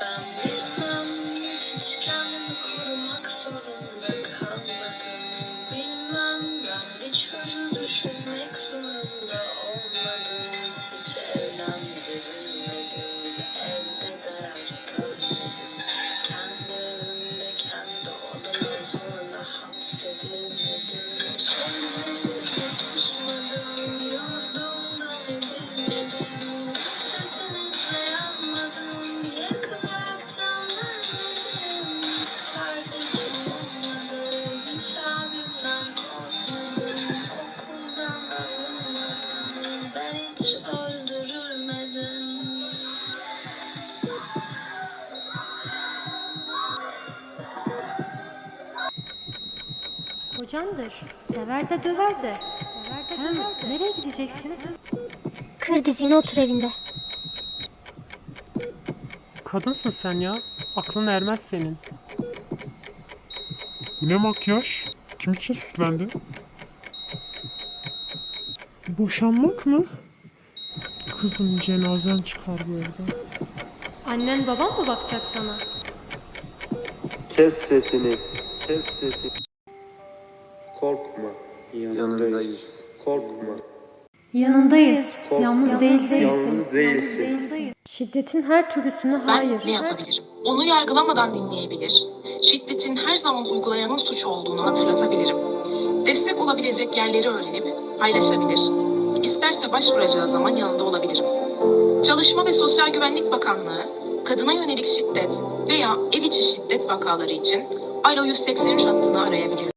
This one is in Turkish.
Ben bilmem hiç kendimi korumak zorunda kalmadım. Bilmem ben hiç hırlı düşünmek zorunda olmadım. Hiç evlendirilmedim evde de görmedim. Kendi evimde kendi odama zorla hapsedilmedim. Sözlerim hiç öldürülmedim. Hocandır. Sever de döver de. Sever de Hem döver de. nereye gideceksin? Kır dizini otur evinde. Kadınsın sen ya. Aklın ermez senin. Bu ne makyaj? Kim için süslendin? Boşanmak mı? Kızım cenazen çıkar bu evden. Annen baban mı bakacak sana? Kes sesini, kes sesini. Korkma, yanındayız. Korkma, Yanındayız. korkma. Yalnız değilsin. Yalnız değilsin. Şiddetin her türlüsüne Ben hayır. ne yapabilirim? Onu yargılamadan dinleyebilir. Şiddetin her zaman uygulayanın suç olduğunu hatırlatabilirim. Destek olabilecek yerleri öğrenip paylaşabilir. İsterse başvuracağı zaman yanında olabilirim. Çalışma ve Sosyal Güvenlik Bakanlığı, kadına yönelik şiddet veya ev içi şiddet vakaları için Alo 183 hattını arayabilir.